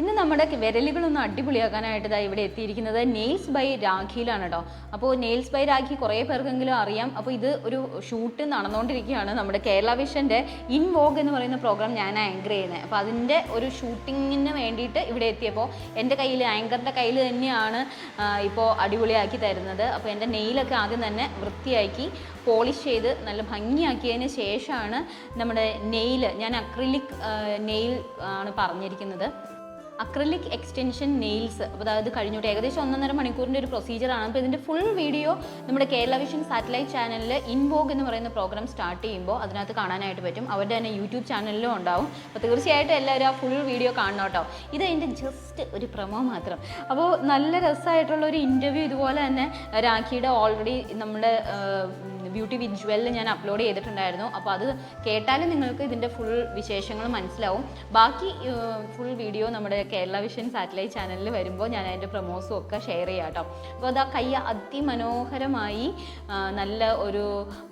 ഇന്ന് നമ്മുടെ വിരലുകളൊന്ന് അടിപൊളിയാക്കാനായിട്ട് ഇതാ ഇവിടെ എത്തിയിരിക്കുന്നത് നെയിൽസ് ബൈ രാഖിയിലാണ് കേട്ടോ അപ്പോൾ നെയിൽസ് ബൈ രാഖി കുറേ പേർക്കെങ്കിലും അറിയാം. അപ്പോൾ ഇത് ഒരു ഷൂട്ട് നടന്നുകൊണ്ടിരിക്കുകയാണ് നമ്മുടെ കേരള വിഷന്റെ ഇൻ വോഗ് എന്ന് പറയുന്ന പ്രോഗ്രാം ഞാൻ ആങ്കർ ചെയ്യുന്നത് അപ്പോൾ അതിന്റെ ഒരു ഷൂട്ടിങ്ങിന് വേണ്ടിയിട്ട് ഇവിടെ എത്തിയപ്പോൾ എന്റെ കയ്യിൽ ആങ്കറിന്റെ കയ്യിൽ തന്നെയാണ് ഇപ്പോൾ അടിപൊളിയാക്കി തരുന്നത്. അപ്പോൾ എന്റെ നെയിലൊക്കെ ആദ്യം തന്നെ വൃത്തിയാക്കി പോളിഷ് ചെയ്ത് നല്ല ഭംഗിയാക്കിയതിന് ശേഷമാണ് നമ്മുടെ നെയിൽ ഞാൻ അക്രിലിക് നെയിൽ ആണ് പറഞ്ഞിരിക്കുന്നത്. അക്രലിക് എക്സ്റ്റൻഷൻ നെയിൽസ് അപ്പോൾ അതായത് കഴിഞ്ഞോട്ട് ഏകദേശം ഒന്നൊന്നര മണിക്കൂറിന്റെ ഒരു പ്രൊസീജിയറാണ് അപ്പോൾ ഇതിന്റെ ഫുൾ വീഡിയോ നമ്മുടെ കേരള വിഷൻ സാറ്റലൈറ്റ് ചാനലിൽ ഇൻവോഗ് എന്ന് പറയുന്ന പ്രോഗ്രാം സ്റ്റാർട്ട് ചെയ്യുമ്പോൾ അതിനകത്ത് കാണാനായിട്ട് പറ്റും. അവരുടെ തന്നെ യൂട്യൂബ് ചാനലിലും ഉണ്ടാവും. അപ്പോൾ തീർച്ചയായിട്ടും എല്ലാവരും ആ ഫുൾ വീഡിയോ കാണണം കേട്ടോ. ഇത് അതിന്റെ ജസ്റ്റ് ഒരു പ്രമോ മാത്രം. അപ്പോൾ നല്ല രസമായിട്ടുള്ള ഒരു ഇന്റർവ്യൂ ഇതുപോലെ തന്നെ രാഖിയുടെ ഓൾറെഡി നമ്മുടെ ബ്യൂട്ടി വിജ്വലിൽ ഞാൻ അപ്ലോഡ് ചെയ്തിട്ടുണ്ടായിരുന്നു. അപ്പോൾ അത് കേട്ടാലും നിങ്ങൾക്ക് ഇതിന്റെ ഫുൾ വിശേഷങ്ങൾ മനസ്സിലാവും. ബാക്കി ഫുൾ വീഡിയോ നമ്മുടെ കേരള വിഷൻ സാറ്റലൈറ്റ് ചാനലിൽ വരുമ്പോൾ ഞാൻ അതിന്റെ പ്രൊമോസും ഒക്കെ ഷെയർ ചെയ്യാം കേട്ടോ. അപ്പോൾ അതാ കൈ അതിമനോഹരമായി ആ, നല്ല ഒരു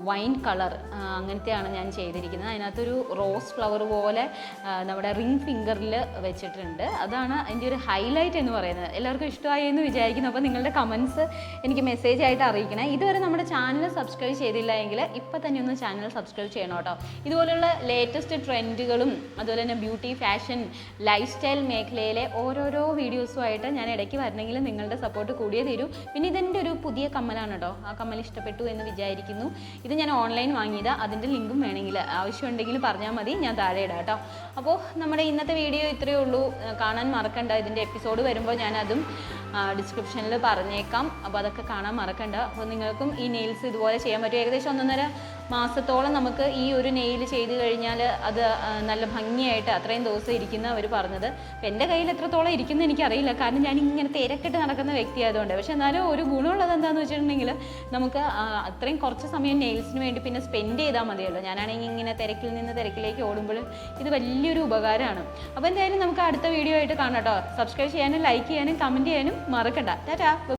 വൈൻ കളർ അങ്ങനത്തെയാണ് ഞാൻ ചെയ്തിരിക്കുന്നത്. അതിനകത്തൊരു റോസ് ഫ്ലവർ പോലെ ആ, നമ്മുടെ റിംഗ് ഫിംഗറിൽ വെച്ചിട്ടുണ്ട്. അതാണ് അതിന്റെ ഒരു ഹൈലൈറ്റ് എന്ന് പറയുന്നത്. എല്ലാവർക്കും ഇഷ്ടമായി എന്ന് വിചാരിക്കുന്നു. അപ്പോൾ നിങ്ങളുടെ കമൻസ് എനിക്ക് മെസ്സേജ് ആയിട്ട് അറിയിക്കണേ. ഇതുവരെ നമ്മുടെ ചാനൽ സബ്സ്ക്രൈബ് ചെയ്തില്ല എങ്കിൽ ഇപ്പം തന്നെ ഒന്ന് ചാനൽ സബ്സ്ക്രൈബ് ചെയ്യണം കേട്ടോ. ഇതുപോലെയുള്ള ലേറ്റസ്റ്റ് ട്രെൻഡുകളും അതുപോലെ തന്നെ ബ്യൂട്ടി ഫാഷൻ ലൈഫ് സ്റ്റൈൽ മേഖലയിലെ ഓരോരോ വീഡിയോസുമായിട്ട് ഞാൻ ഇടയ്ക്ക് വരണമെങ്കിൽ നിങ്ങളുടെ സപ്പോർട്ട് കൂടിയേ തരൂ. പിന്നെ ഇതിന്റെ ഒരു പുതിയ കമ്മലാണ് കേട്ടോ. ആ കമ്മൽ ഇഷ്ടപ്പെട്ടു എന്ന് വിചാരിക്കുന്നു. ഇത് ഞാൻ ഓൺലൈൻ വാങ്ങിയതാണ് അതിന്റെ ലിങ്കും വേണമെങ്കിൽ ആവശ്യമുണ്ടെങ്കിൽ പറഞ്ഞാൽ മതി. ഞാൻ താഴെ ഇടാം കേട്ടോ. അപ്പോൾ നമ്മുടെ ഇന്നത്തെ വീഡിയോ ഇത്രയേ ഉള്ളൂ. കാണാൻ മറക്കണ്ട. ഇതിന്റെ എപ്പിസോഡ് വരുമ്പോൾ ഞാനതും ഡിസ്ക്രിപ്ഷനിൽ പറഞ്ഞേക്കാം. അപ്പോൾ അതൊക്കെ കാണാൻ മറക്കണ്ട. അപ്പോൾ നിങ്ങൾക്കും ഈ നെയിൽസ് ഇതുപോലെ ചെയ്യാൻ പറ്റും. ഏകദേശം ഒന്നൊന്നര മാസത്തോളം നമുക്ക് ഈ ഒരു നെയിൽ ചെയ്ത് കഴിഞ്ഞാൽ അത് നല്ല ഭംഗിയായിട്ട് അത്രയും ദിവസം ഇരിക്കുന്ന അവർ പറഞ്ഞത്. അപ്പം എന്റെ കയ്യിൽ എത്രത്തോളം ഇരിക്കുന്ന എനിക്കറിയില്ല. കാരണം ഞാൻ ഇങ്ങനെ തിരക്കിട്ട് നടക്കുന്ന വ്യക്തിയായതുകൊണ്ട്. പക്ഷെ എന്നാലും ഒരു ഗുണമുള്ളത് എന്താണെന്ന് വെച്ചിട്ടുണ്ടെങ്കിൽ നമുക്ക് അത്രയും കുറച്ച് സമയം നെയിൽസിന് വേണ്ടി പിന്നെ സ്പെൻഡ് ചെയ്താൽ മതിയല്ലോ. ഞാനാണെങ്കിൽ ഇങ്ങനെ തിരക്കിൽ നിന്ന് തിരക്കിലേക്ക് ഓടുമ്പോൾ ഇത് വലിയൊരു ഉപകാരമാണ്. അപ്പോൾ എന്തായാലും നമുക്ക് അടുത്ത വീഡിയോ ആയിട്ട് കാണാം കേട്ടോ. സബ്സ്ക്രൈബ് ചെയ്യാനും ലൈക്ക് ചെയ്യാനും കമന്റ് ചെയ്യാനും മറക്കണ്ട. ടാറ്റാ.